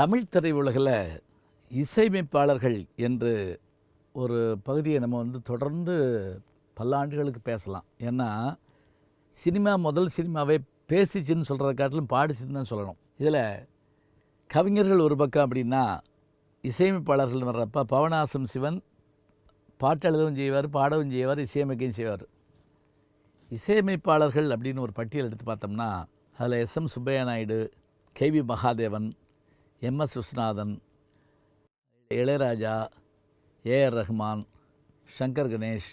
தமிழ் திரையுலகில் இசையமைப்பாளர்கள் என்று ஒரு பகுதியை நம்ம வந்து தொடர்ந்து பல்லாண்டுகளுக்கு பேசலாம். ஏன்னா சினிமா முதல் சினிமாவே பேசிச்சுன்னு சொல்கிறத காட்டிலும் பாடிச்சுன்னு தான் சொல்லணும். இதில் கவிஞர்கள் ஒரு பக்கம் அப்படின்னா இசையமைப்பாளர்கள் வர்றப்ப பவனாசம் சிவன் பாட்டு எழுதவும் செய்வார் பாடவும் செய்வார் இசையமைக்கவும் செய்வார். இசையமைப்பாளர்கள் அப்படின்னு ஒரு பட்டியல் எடுத்து பார்த்தோம்னா அதில் S M Subbaiah Naidu KV Mahadevan M S Viswanathan Ilaiyaraaja AR Rahman Shankar Ganesh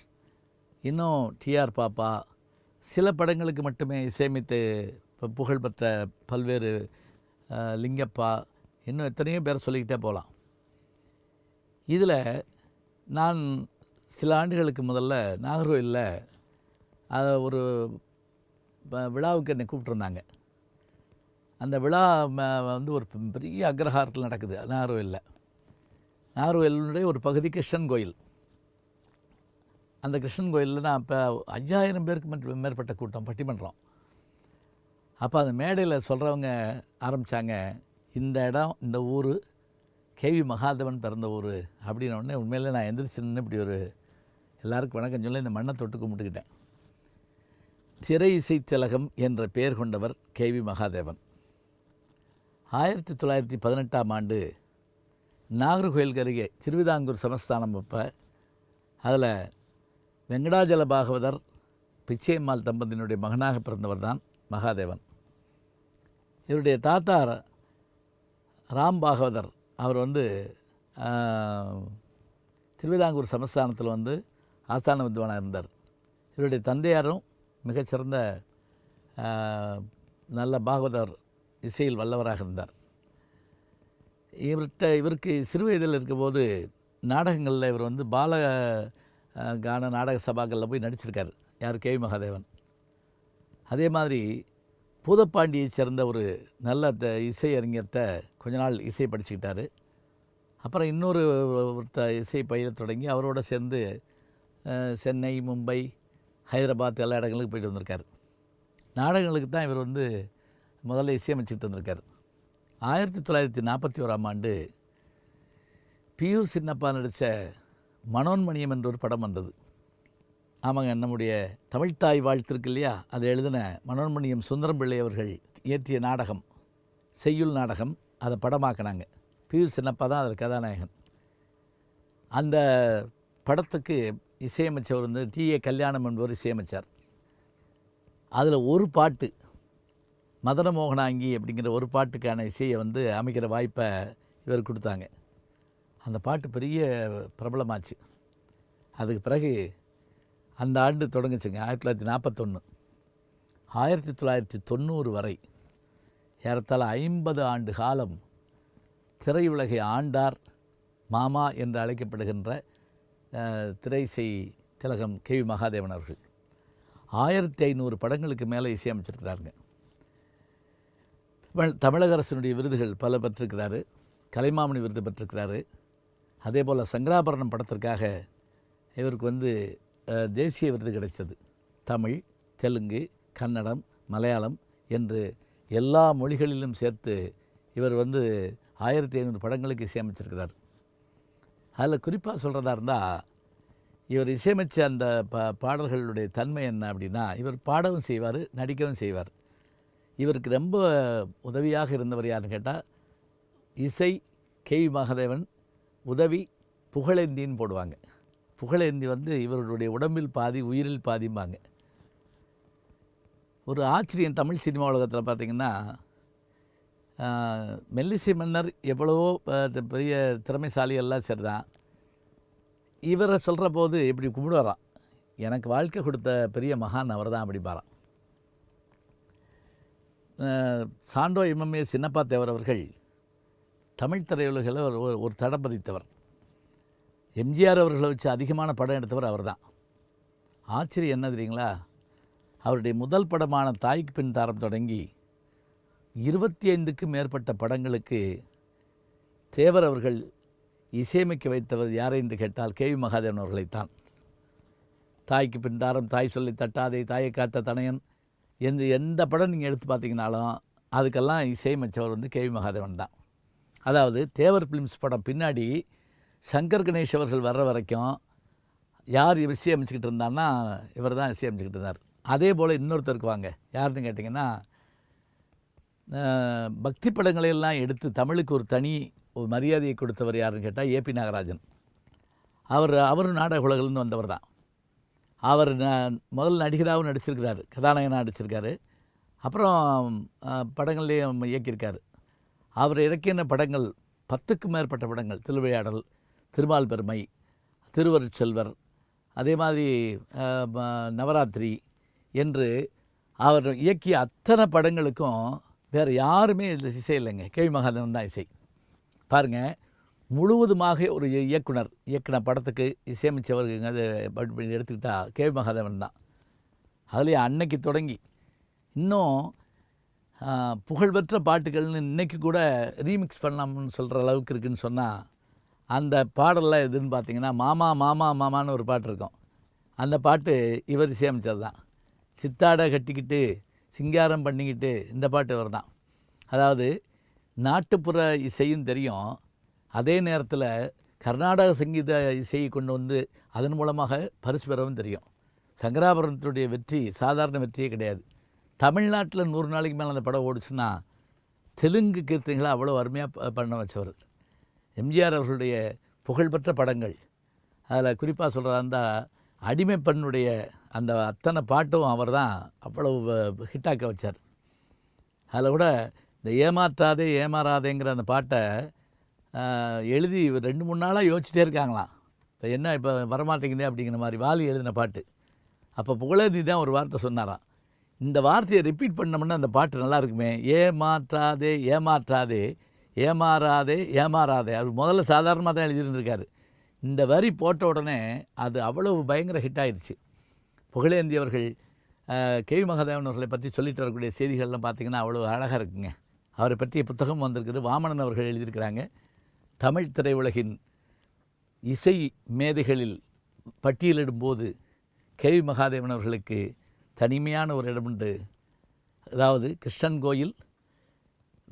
இன்னும் டிஆர் பாப்பா சில படங்களுக்கு மட்டுமே இசையமைத்து இப்போ புகழ்பெற்ற பல்வேறு லிங்கப்பா இன்னும் எத்தனையோ பேர் சொல்லிக்கிட்டே போகலாம். இதில் நான் சில ஆண்டுகளுக்கு முதல்ல நாகர்கோயிலில் அதை ஒரு விழாவுக்கு என்னை கூப்பிட்ருந்தாங்க அந்த விழா ம- வந்து ஒரு பெரிய அக்ரஹாரத்தில் நடக்குது. நாகர்வேலில் நாகர்வேலினுடைய ஒரு பகுதி கிருஷ்ணன் கோயில். அந்த கிருஷ்ணன் கோயிலில் நான் இப்போ ஐயாயிரம் பேருக்கு மேற்பட்ட கூட்டம் பட்டிமன்றம். அப்போ அந்த மேடையில் சொல்கிறவங்க ஆரம்பித்தாங்க இந்த இடம் இந்த ஊர் கேவி மகாதேவன் பிறந்த ஊர் அப்படின்ன உடனே உண்மையிலே நான் எந்திரிச்சு நின்று இப்படி ஒரு எல்லாருக்கும் வணக்கம் சொல்ல இந்த மண்ணை தொட்டு கும்பிட்டுக்கிட்டேன். திரை இசை திலகம் என்ற பெயர் கொண்டவர் கேவி மகாதேவன். ஆயிரத்தி தொள்ளாயிரத்தி பதினெட்டாம் ஆண்டு நாகர்கோயிலுக்கு அருகே திருவிதாங்கூர் சமஸ்தானம் அப்போ அதில் வெங்கடாஜல பாகவதர் பிச்சையம்மாள் தம்பதியினுடைய மகனாக பிறந்தவர் தான் மகாதேவன். இவருடைய தாத்தா ராம் பாகவதர். அவர் வந்து திருவிதாங்கூர் சமஸ்தானத்தில் வந்து ஆஸ்தான வித்வானாக இருந்தார். இவருடைய தந்தையாரும் மிகச்சிறந்த நல்ல பாகவதர் இசையில் வல்லவராக இருந்தார். இவர்கிட்ட இவருக்கு சிறு வயதில் இருக்கும்போது நாடகங்களில் இவர் வந்து பால கான நாடக சபாக்களில் போய் நடிச்சிருக்கார். யார்? கேவி மகாதேவன். அதே மாதிரி பூதப்பாண்டியை சேர்ந்த ஒரு நல்ல த இசையறிஞர்கிட்ட கொஞ்ச நாள் இசை படிச்சுக்கிட்டாரு. அப்புறம் இன்னொரு ஒருத்த இசை பயில தொடங்கி அவரோட சேர்ந்து சென்னை மும்பை ஹைதராபாத் எல்லா இடங்களுக்கு போயிட்டு வந்திருக்கார். நாடகங்களுக்கு தான் இவர் வந்து முதல்ல இசையமைச்சிட்டு வந்திருக்கார். ஆயிரத்தி தொள்ளாயிரத்தி நாற்பத்தி ஓராம் ஆண்டு பியூ சின்னப்பா நடித்த மனோன்மணியம் என்ற ஒரு படம் வந்தது. ஆமாங்க நம்முடைய தமிழ்த்தாய் வாழ்த்து இருக்கு இல்லையா? அதை எழுதின மனோன்மணியம் சுந்தரம் பிள்ளை அவர்கள் இயற்றிய நாடகம் செய்யுள் நாடகம் அதை படமாக்கினாங்க. பியூ சின்னப்பா தான் அதில் கதாநாயகன். அந்த படத்துக்கு இசையமைச்சவர் வந்து டி ஏ கல்யாணம் என்பவர் இசையமைச்சார். அதில் ஒரு பாட்டு மதன மோகனாங்கி அப்படிங்கிற ஒரு பாட்டுக்கான இசையை வந்து அமைக்கிற வாய்ப்பை இவர் கொடுத்தாங்க. அந்த பாட்டு பெரிய பிரபலமாச்சு. அதுக்கு பிறகு அந்த ஆண்டு தொடங்குச்சுங்க ஆயிரத்தி தொள்ளாயிரத்தி நாற்பத்தொன்று ஆயிரத்தி தொள்ளாயிரத்தி தொண்ணூறு வரை ஏறத்தாழ ஐம்பது ஆண்டு காலம் திரையுலகை ஆண்டார் மாமா என்று அழைக்கப்படுகின்ற திரைசை திலகம் கே வி மகாதேவன் அவர்கள். ஆயிரத்தி ஐநூறு படங்களுக்கு மேலே இசையமைச்சிருக்கிறாருங்க. தமிழக அரசினுடைய விருதுகள் பல பெற்றிருக்கிறாரு. கலைமாமணி விருது பெற்றிருக்கிறாரு. அதே போல் சங்கராபரணம் படத்திற்காக இவருக்கு வந்து தேசிய விருது கிடைச்சது. தமிழ் தெலுங்கு கன்னடம் மலையாளம் என்று எல்லா மொழிகளிலும் சேர்த்து இவர் வந்து ஆயிரத்தி ஐநூறு படங்களுக்கு இசையமைச்சிருக்கிறார். அதில் குறிப்பாக சொல்கிறதா இருந்தால் இவர் இசையமைச்ச அந்த ப பாடல்களுடைய தன்மை என்ன அப்படின்னா இவர் பாடவும் செய்வார் நடிக்கவும் செய்வார். இவருக்கு ரொம்ப உதவியாக இருந்தவர் யாருன்னு கேட்டால் இசை கே வி மகாதேவன் உதவி புகழேந்தின்னு போடுவாங்க. புகழேந்தி வந்து இவருடைய உடம்பில் பாதி உயிரில் பாதிம்பாங்க. ஒரு ஆச்சரியம் தமிழ் சினிமா உலகத்தில் பார்த்திங்கன்னா மெல்லிசை மன்னர் எவ்வளவோ பெரிய திறமைசாலி எல்லாம் சரிதான். இவரை சொல்கிற போது இப்படி கும்பிடுவாராம். எனக்கு வாழ்க்கை கொடுத்த பெரிய மகான் அவர் தான் அப்படி பாரான் Sandow M M A Chinnappa Devar அவர்கள் தமிழ் திரையுலகில் ஒரு ஒரு- ஒரு தடம் பதித்தவர். எம்ஜிஆர் அவர்களை வச்சு அதிகமான படம் எடுத்தவர் அவர்தான். ஆச்சரியம் என்ன தெரியுங்களா? அவருடைய முதல் படமான தாய்க்கு பின் தாரம் தொடங்கி இருபத்தி ஐந்துக்கும் மேற்பட்ட படங்களுக்கு தேவர் அவர்கள் இசையமைக்க வைத்தவர் யாரை என்று கேட்டால் கே வி மகாதேவன் அவர்களைத்தான். தாய்க்கு பின் தாரம் தாய் சொல்லி தட்டாதே தாயை காத்த தனையன் எந்த எந்த படம் நீங்கள் எடுத்து பார்த்தீங்கனாலும் அதுக்கெல்லாம் இசையமைச்சவர் வந்து கேவி மகாதேவன் தான். அதாவது தேவர் ஃபிலிம்ஸ் படம் பின்னாடி சங்கர் கணேஷ் அவர்கள் வர்ற வரைக்கும் யார் இசையமைச்சிக்கிட்டு இருந்தான்னா இவர் தான் இசையமைச்சிக்கிட்டு இருந்தார். அதே போல் இன்னொருத்தருக்கு வாங்க யாருன்னு கேட்டிங்கன்னா பக்தி படங்களையெல்லாம் எடுத்து தமிழுக்கு ஒரு தனி ஒரு மரியாதையை கொடுத்தவர் யாருன்னு கேட்டால் ஏபி நாகராஜன். அவர் அவரும் நாடக உலகிலேருந்து வந்தவர் தான். அவர் ந- முதல் நடிகராகவும் நடிச்சிருக்கிறாரு கதாநாயகனாக நடிச்சிருக்காரு. அப்புறம் படங்கள்லேயும் இயக்கியிருக்காரு. அவர் இறக்கின படங்கள் பத்துக்கும் மேற்பட்ட படங்கள் திருவிளையாடல் திருமால் பெருமை திருவருட்செல்வர் அதே மாதிரி நவராத்திரி என்று அவர் இயக்கிய அத்தனை படங்களுக்கும் வேறு யாருமே இதில் இசை இல்லைங்க. கேவி மகாதேவன் தான் இசை. பாருங்கள் முழுவதுமாக ஒரு இயக்குனர் இயக்குன படத்துக்கு இசையமைச்சவருங்க அது எடுத்துக்கிட்டால் கே. மகாதேவன் தான். அதுலேயும் அன்னைக்கு தொடங்கி இன்னும் புகழ்பெற்ற பாட்டுகள்னு இன்னைக்கு கூட ரீமிக்ஸ் பண்ணலாம்னு சொல்கிற அளவுக்கு இருக்குன்னு சொன்னால் அந்த பாடலில் எதுன்னு பார்த்தீங்கன்னா மாமா மாமா மாமான்னு ஒரு பாட்டு இருக்கும். அந்த பாட்டு இவர் இசையமைச்சது தான். சித்தாடை கட்டிக்கிட்டு சிங்காரம் பண்ணிக்கிட்டு இந்த பாட்டு இவர் தான் அதாவது நாட்டுப்புற இசையும் தெரியும். அதே நேரத்தில் கர்நாடக சங்கீத இசையை கொண்டு வந்து அதன் மூலமாக பரிசு பெறவும் தெரியும். சங்கராபுரத்துடைய வெற்றி சாதாரண வெற்றியே கிடையாது. தமிழ்நாட்டில் நூறு நாளைக்கு மேலே அந்த படம் ஓடிச்சுன்னா தெலுங்கு கீர்த்தனைகளை அவ்வளோ அருமையாக பண்ண வச்சவர். எம்ஜிஆர் அவர்களுடைய புகழ்பெற்ற படங்கள். அதில் குறிப்பாக சொல்கிறதா இருந்தால் அடிமை பெண்ணுடைய அந்த அத்தனை பாட்டும் அவர் தான் அவ்வளவு ஹிட்டாக்க வச்சார். அதில் கூட இந்த ஏமாற்றாதே ஏமாறாதேங்கிற அந்த பாட்டை எழுதி ரெண்டு மூணு நாளாக யோசிச்சிட்டே இருக்காங்களாம். இப்போ என்ன இப்போ வரமாட்டேங்குதே அப்படிங்கிற மாதிரி வாலி எழுதின பாட்டு. அப்போ புகழேந்தி தான் ஒரு வார்த்தை சொன்னாராம். இந்த வார்த்தையை ரிப்பீட் பண்ணோம்னா அந்த பாட்டு நல்லா இருக்குமே. ஏமாற்றாதே ஏமாற்றாதே ஏமாறாதே ஏமாறாதே. அவர் முதல்ல சாதாரணமாக தான் எழுதியிருந்திருக்காரு. இந்த வரி போட்ட உடனே அது அவ்வளவு பயங்கர ஹிட் ஆயிடுச்சு புகழேந்தி அவர்கள் அஹ், கே மகாதேவன் அவர்களை பற்றி சொல்லிட்டு வரக்கூடிய செய்திகள்லாம் பார்த்திங்கன்னா அவ்வளோ அழகாக இருக்குங்க. அவரை பற்றிய புத்தகம் வந்திருக்குது. வாமனன் அவர்கள் எழுதியிருக்கிறாங்க. தமிழ் திரையுலகின் இசை மேதைகளில் பட்டியலிடும்போது கே வி மகாதேவன் அவர்களுக்கு தனிமையான ஒரு இடம் உண்டு. அதாவது கிருஷ்ணன் கோயில்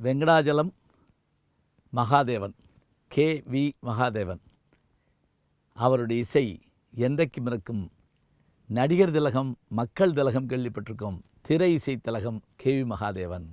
வெங்கடாஜலம் மகாதேவன் கே வி மகாதேவன். அவருடைய இசை என்றைக்கும் இருக்கும். நடிகர் திலகம் மக்கள் திலகம் கேள்விப்பட்டிருக்கோம். திரை இசை திலகம் கே வி மகாதேவன்.